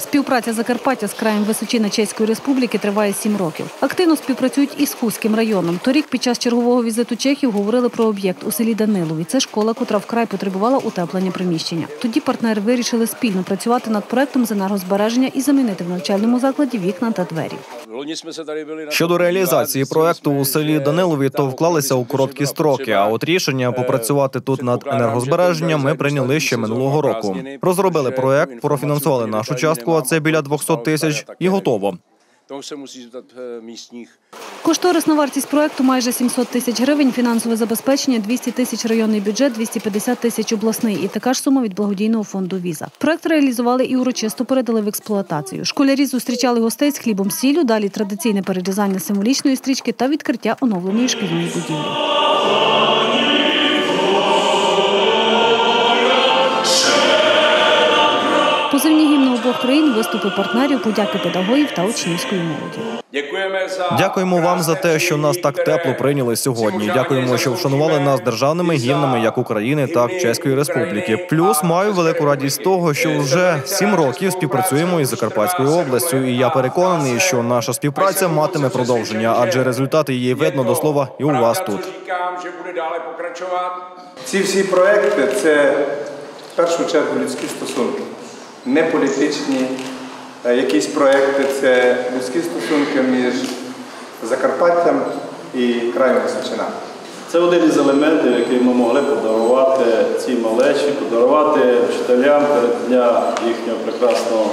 Співпраця Закарпаття з краєм Височина Чеської Республіки триває сім років. Активно співпрацюють із Хуським районом. Торік під час чергового візиту Чехів говорили про об'єкт у селі Данилові. Це школа, котра вкрай потребувала утеплення приміщення. Тоді партнери вирішили спільно працювати над проектом з енергозбереження і замінити в навчальному закладі вікна та двері. Щодо реалізації проекту у селі Данилові, то вклалися у короткі строки. А от рішення попрацювати тут над енергозбереженням ми прийняли ще минулого року. Розробили проект, профінансували нашу частку, а це біля 200 тисяч, і готово. Кошторисна вартість проекту майже 700 тисяч гривень, фінансове забезпечення 200 тисяч районний бюджет, 250 тисяч обласний і така ж сума від благодійного фонду Віза. Проект реалізували і урочисто передали в експлуатацію. Школярі зустрічали гостей з хлібом сіллю, далі традиційне перерізання символічної стрічки та відкриття оновленої шкільної будівлі. Позивні обох країн, виступи партнерів, подяки педагогів та учнівської молоді. Дякуємо вам за те, що нас так тепло прийняли сьогодні. Дякуємо, що вшанували нас державними гімнами як України, так і Чеської Республіки. Плюс маю велику радість того, що вже сім років співпрацюємо із Закарпатською областю, і я переконаний, що наша співпраця матиме продовження, адже результати її видно до слова і у вас тут. Ці всі проекти це в першу чергу людські стосунки, не політичні. е, Якісь проекти це людські стосунки між Закарпаттям і краєм Височина. Це один із елементів, який ми могли подарувати цій малечі, подарувати вчителям дня їхнього прекрасного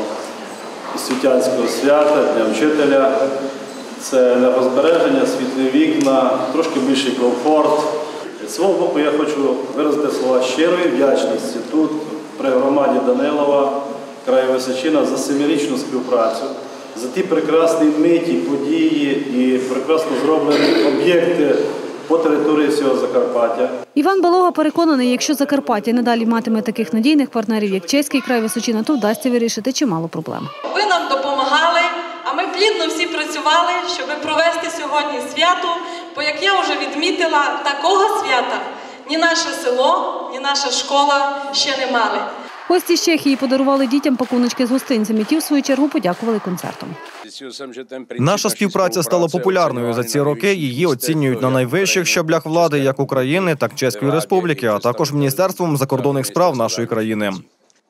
світянського свята, Дня вчителя. Це енергозбереження, світлі вікна, трошки більший комфорт. З свого боку я хочу виразити слова щирої вдячності тут, при громаді Данилова, краю Височина, за семирічну співпрацю, за ті прекрасні миті, події і прекрасно зроблені об'єкти по території всього Закарпаття. Іван Балога переконаний, якщо Закарпаття надалі матиме таких надійних партнерів, як чеський край Височина, то вдасться вирішити чимало проблем. Ви нам допомагали, а ми плідно всі працювали, щоб провести сьогодні свято. Бо, як я вже відмітила, такого свята ні наше село, ні наша школа ще не мали. Гості з Чехії подарували дітям пакуночки з гостинцями. Ті, в свою чергу, подякували концертом. Наша співпраця стала популярною за ці роки. Її оцінюють на найвищих щаблях влади, як України, так Чеської Республіки, а також Міністерством закордонних справ нашої країни.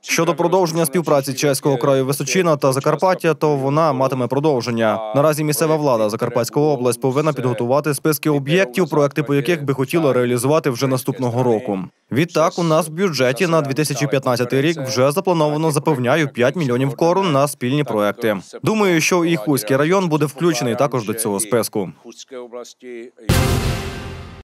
Щодо продовження співпраці чеського краю Височина та Закарпаття, то вона матиме продовження. Наразі місцева влада Закарпатська область повинна підготувати списки об'єктів, проекти по яких би хотіла реалізувати вже наступного року. Відтак, у нас в бюджеті на 2015 рік вже заплановано запевняю 5 мільйонів корун на спільні проекти. Думаю, що і Хуський район буде включений також до цього списку.